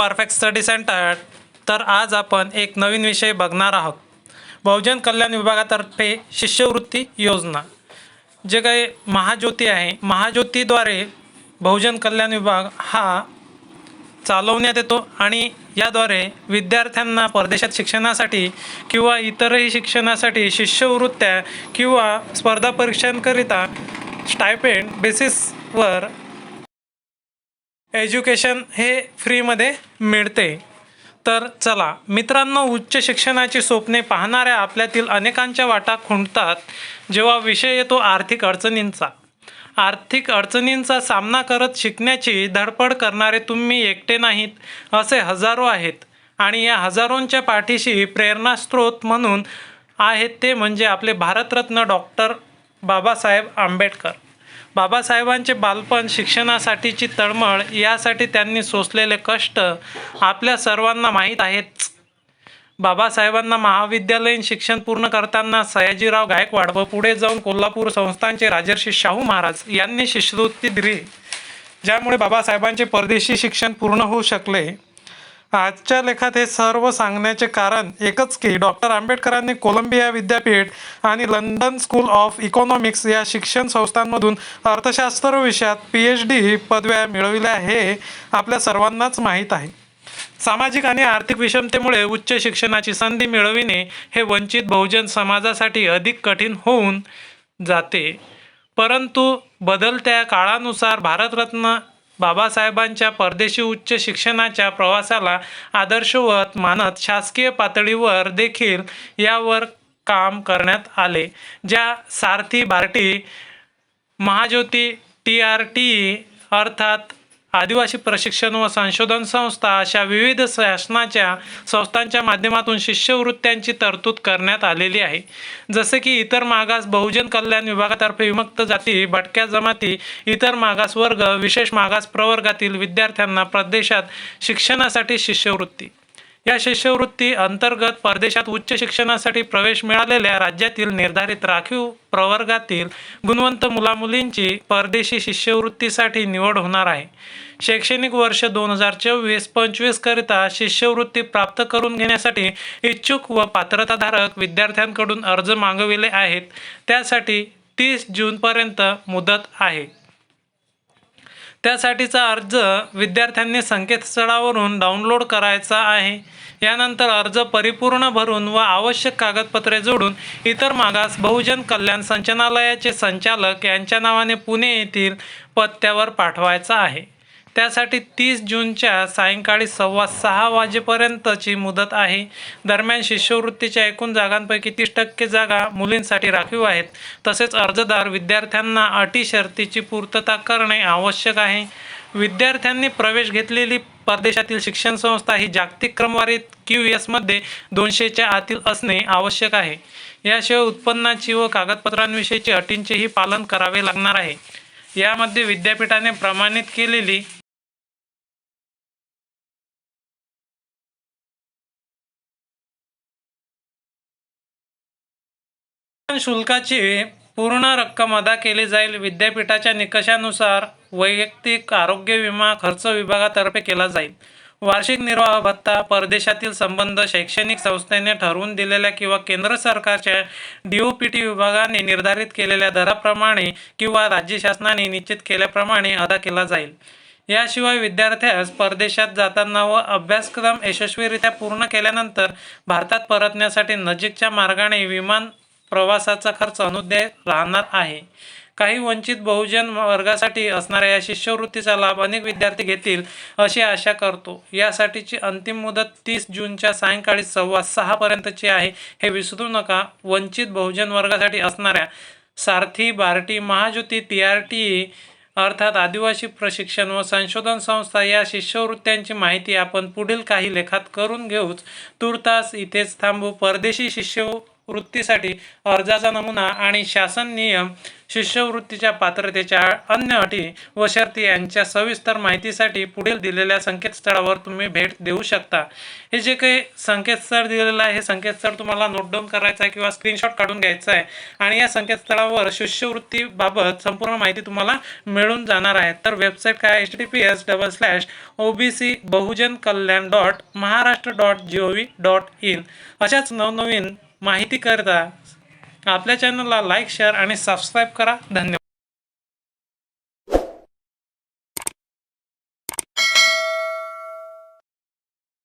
Perfect study centre तर आज आपण एक नवीन विषय बघणार आहोत. बहुजन कल्याण विभागातर्फे शिष्यवृत्ती योजना. जे काही महाज्योती आहे महाज्योतीद्वारे बहुजन कल्याण विभाग हा चालवण्यात येतो आणि याद्वारे विद्यार्थ्यांना परदेशात शिक्षणासाठी किंवा इतरही शिक्षणासाठी शिष्यवृत्त्या किंवा स्पर्धा परीक्षांकरिता स्टायपेंड बेसिसवर एज्युकेशन हे फ्रीमध्ये मिळते. तर चला मित्रांनो उच्च शिक्षणाची स्वप्ने पाहणाऱ्या आपल्यातील अनेकांच्या वाटा खुंटतात जेव्हा विषय येतो आर्थिक अडचणींचा. आर्थिक अडचणींचा सामना करत शिकण्याची धडपड करणारे तुम्ही एकटे नाहीत असे हजारो आहेत. आणि या हजारोंच्या पाठीशी प्रेरणास्त्रोत म्हणून आहेत ते म्हणजे आपले भारतरत्न डॉक्टर बाबासाहेब आंबेडकर. बाबासाहेबांचे बालपण शिक्षणासाठीची तळमळ यासाठी त्यांनी सोसलेले कष्ट आपल्या सर्वांना माहीत आहेच बाबासाहेबांना महाविद्यालयीन शिक्षण पूर्ण करताना सयाजीराव गायकवाड व पुढे जाऊन कोल्हापूर संस्थानचे राजर्षी शाहू महाराज यांनी शिष्यवृत्ती दिली ज्यामुळे बाबासाहेबांचे परदेशी शिक्षण पूर्ण होऊ शकले. आजच्या लेखात हे सर्व सांगण्याचे कारण एकच की डॉक्टर आंबेडकरांनी कोलंबिया विद्यापीठ आणि लंडन स्कूल ऑफ इकॉनॉमिक्स या शिक्षण संस्थांमधून अर्थशास्त्र विषयात पी एच डी पदव्या मिळविल्या हे आपल्या सर्वांनाच माहीत आहे. सामाजिक आणि आर्थिक विषमतेमुळे उच्च शिक्षणाची संधी मिळविणे हे वंचित बहुजन समाजासाठी अधिक कठीण होऊन जाते. परंतु बदलत्या काळानुसार भारतरत्न बाबासाहेबांच्या परदेशी उच्च शिक्षणाच्या प्रवासाला आदर्शवत मानत शासकीय पातळीवर देखील यावर काम करण्यात आले ज्या Sarthi Barti Mahajyoti T R T अर्थात आदिवासी प्रशिक्षण व संशोधन संस्था अशा विविध शासनाच्या संस्थांच्या माध्यमातून शिष्यवृत्त्यांची तरतूद करण्यात आलेली आहे. जसे की इतर मागास बहुजन कल्याण विभागातर्फे विमुक्त जाती भटक्या जमाती इतर मागास वर्ग विशेष मागास प्रवर्गातील विद्यार्थ्यांना प्रदेशात शिक्षणासाठी शिष्यवृत्ती. या शिष्यवृत्ती अंतर्गत परदेशात उच्च शिक्षणासाठी प्रवेश मिळालेल्या राज्यातील निर्धारित राखीव प्रवर्गातील गुणवंत मुलामुलींची परदेशी शिष्यवृत्तीसाठी निवड होणार आहे. शैक्षणिक वर्ष दोन हजार चोवीस पंचवीसकरिता शिष्यवृत्ती प्राप्त करून घेण्यासाठी इच्छुक व पात्रताधारक विद्यार्थ्यांकडून अर्ज मागविले आहेत. त्यासाठी तीस जूनपर्यंत मुदत आहे. त्यासाठीचा अर्ज विद्यार्थ्यांनी संकेतस्थळावरून डाउनलोड करायचा आहे. यानंतर अर्ज परिपूर्ण भरून व आवश्यक कागदपत्रे जोडून इतर मागास बहुजन कल्याण संचालनालयाचे संचालक यांच्या नावाने पुणे येथील पत्त्यावर पाठवायचा आहे. त्यासाठी तीस जूनच्या सायंकाळी सव्वा सहा वाजेपर्यंतची मुदत आहे. दरम्यान शिष्यवृत्तीच्या एकूण जागांपैकी तीस टक्के जागा मुलींसाठी राखीव आहेत. तसेच अर्जदार विद्यार्थ्यांना अटी शर्तीची पूर्तता करणे आवश्यक आहे. विद्यार्थ्यांनी प्रवेश घेतलेली परदेशातील शिक्षण संस्था ही जागतिक क्रमवारीत क्यू एसमध्ये दोनशेच्या आतील असणे आवश्यक आहे. याशिवाय उत्पन्नाची व कागदपत्रांविषयीची अटींचेही पालन करावे लागणार आहे. यामध्ये विद्यापीठाने प्रमाणित केलेली शुल्काची पूर्ण रक्कम अदा केली जाईल. विद्यापीठाच्या निकषानुसार वैयक्तिक आरोग्य विमा खर्च विभागातर्फे केला जाईल. वार्षिक निर्वाह भत्ता परदेशातील संबंध शैक्षणिक संस्थेने ठरवून दिलेल्या किंवा केंद्र सरकारच्या डी ओ पी टी विभागाने निर्धारित केलेल्या दराप्रमाणे किंवा राज्य शासनाने निश्चित केल्याप्रमाणे अदा केला जाईल. याशिवाय विद्यार्थ्यास परदेशात जाताना व अभ्यासक्रम यशस्वीरित्या पूर्ण केल्यानंतर भारतात परतण्यासाठी नजीकच्या मार्गाने विमान प्रवासाचा खर्च अनुदेय राहणार आहे. काही वंचित बहुजन वर्गासाठी असणाऱ्या या शिष्यवृत्तीचा लाभ अनेक विद्यार्थी घेतील अशी आशा करतो. यासाठीची अंतिम मुदत तीस जूनच्या सायंकाळी सव्वा सहापर्यंतची आहे. हे विसरू नका. वंचित बहुजन वर्गासाठी असणाऱ्या Sarathi Barti Mahajyoti T R T अर्थात आदिवासी प्रशिक्षण व संशोधन संस्था या शिष्यवृत्त्यांची माहिती आपण पुढील काही लेखात करून घेऊच. तुर्तास इथेच थांबू. परदेशी शिष्य वृत्तीसाठी अर्जाचा नमुना आणि शासन नियम शिष्यवृत्तीच्या पात्रतेच्या अन्य अटी व शर्ती यांच्या सविस्तर माहितीसाठी पुढील दिलेल्या संकेतस्थळावर तुम्ही भेट देऊ शकता. हे जे काही संकेतस्थळ दिलेलं आहे हे संकेतस्थळ तुम्हाला नोट डाऊन करायचं आहे किंवा स्क्रीनशॉट काढून घ्यायचा आहे. आणि या संकेतस्थळावर शिष्यवृत्तीबाबत संपूर्ण माहिती तुम्हाला मिळून जाणार आहे. तर वेबसाईट काय H D P S double slash O B C Bahujan Kalyan dot Maharashtra dot G O V dot in अशाच नवनवीन माहिती करता. आपल्या चॅनलला लाईक शेअर आणि सबस्क्राईब करा. धन्यवाद.